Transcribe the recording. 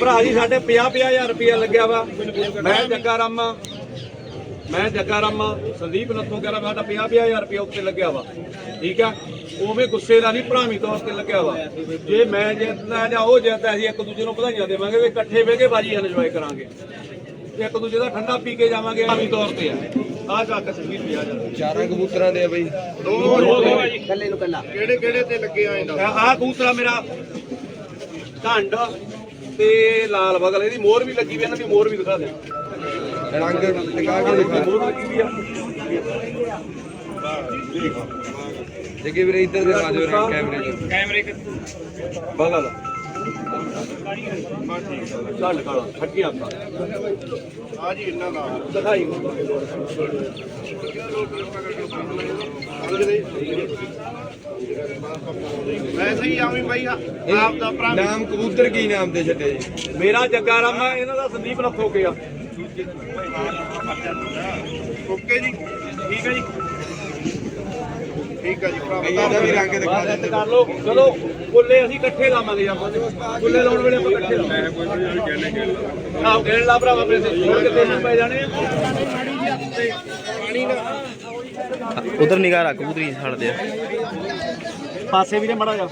ਭਰਾ ਜੀ ਸਾਡੇ 50 50000 ਰੁਪਇਆ ਲੱਗਿਆ ਵਾ। ਮੈਂ ਜੱਗਾ ਰਾਮਾ ਮੈਂ ਜੱਗਾ ਰਾਮਾ ਸੰਦੀਪ ਨੱਥੋਂ ਕਹਿ ਰਿਹਾ ਸਾਡਾ 50 50000 ਰੁਪਇਆ ਉੱਤੇ ਲੱਗਿਆ ਵਾ। ਠੀਕ ਆ? ਉਵੇਂ ਗੁੱਸੇ ਦਾ ਨਹੀਂ ਭਰਾਵੀਂ ਤੌਰ ਤੇ ਲੱਗਿਆ ਵਾ। ਜੇ ਮੈਂ ਜਿੱਤਦਾ ਜਾਂ ਉਹ ਜਿੱਤਦਾ ਅਸੀਂ ਇੱਕ ਦੂਜੇ ਨੂੰ ਵਧਾਈਆਂ ਦੇਵਾਂਗੇ ਵੀ ਇਕੱਠੇ ਬਹਿ ਕੇ ਬਾਜੀ ਇੰਜੋਏ ਕਰਾਂਗੇ। ਇੱਕ ਦੂਜੇ ਦਾ ਠੰਡਾ ਪੀ ਕੇ ਜਾਵਾਂਗੇ ਭਰਾਵੀਂ ਤੌਰ ਤੇ ਆ। ਆਹ ਕੱਕ ਸੰਗੀਤ ਵੀ ਆ ਜਾਂਦਾ ਚਾਰਾਂ ਕਬੂਤਰਾਂ ਦੇ ਆ ਬਈ। ਕਿਹੜੇ ਕਿਹੜੇ ਤੇ ਲੱਗੇ ਆਏ ਦਾ ਆਹ ਕਬੂਤਰਾ ਮੇਰਾ। ਢੰਡ ਤੇ ਲਾਲ ਬਗਲ ਇਹਦੀ ਮੋਰ ਵੀ ਲੱਗੀ ਵੀ ਇਹਨਾਂ ਦੀ ਮੋਰ ਵੀ ਦਿਖਾ ਦੇ। ਰੰਗ ਟਿਕਾ ਕੇ ਦਿਖਾ ਮੋਰ ਲੱਗੀ ਵੀ ਆ। ਜੱਗੇ ਵੀਰੇ ਇੱਧਰ ਦਿਖਾ ਦਿਓ ਰੰਗ ਕੈਮਰੇ 'ਚ। ਬਗਲ। ਢੰਡ ਕਾਲਾ ਠੱਗੀਆਂ ਦਾ ਆ ਜੀ ਇਹਨਾਂ ਦਾ ਦਿਖਾਈ। ਵੈਸੇ ਹੀ ਆਵੀਂ ਬਾਈ ਆਪ ਦਾ ਭਰਾ ਨਾਮ ਕਬੂਤਰ ਕੀ ਨਾਮ ਦੇ ਛੱਡੇ ਜੀ? ਮੇਰਾ ਜੱਗਾ ਰਾਮਾ ਇਹਨਾਂ ਦਾ ਸੰਦੀਪ ਨੱਥੋ ਗਿਆ ਓਕੇ ਜੀ। ਠੀਕ ਹੈ ਜੀ। ਠੀਕ ਹੈ ਜੀ ਭਰਾ। ਕਈਆਂ ਦਾ ਵੀ ਰੰਗ ਦਿਖਾ ਬਾਤ ਦਿੰਦੇ ਕਰ ਲੋ ਚਲੋ ਕੁੱਲੇ ਅਸੀਂ ਇਕੱਠੇ ਲਾਵਾਂਗੇ ਆਪਾਂ। ਕੁੱਲੇ ਲਾਉਣ ਵੇਲੇ ਆਪਾਂ ਇਕੱਠੇ ਲਾਵਾਂਗੇ। ਆਹ ਗੇੜ ਲਾ ਭਰਾਵਾ ਆਪਣੇ ਤੇ। ਹੋਰ ਕਿਤੇ ਨੂੰ ਪੈ ਜਾਣੇ? ਉਧਰ ਨਿਗਾਹ ਰੱਖ ਕਬੂਤਰੀ ਛੱਡਦੇ ਆ। ਪਾਸੇ ਵੀਰੇ ਮੜਾ ਜਾ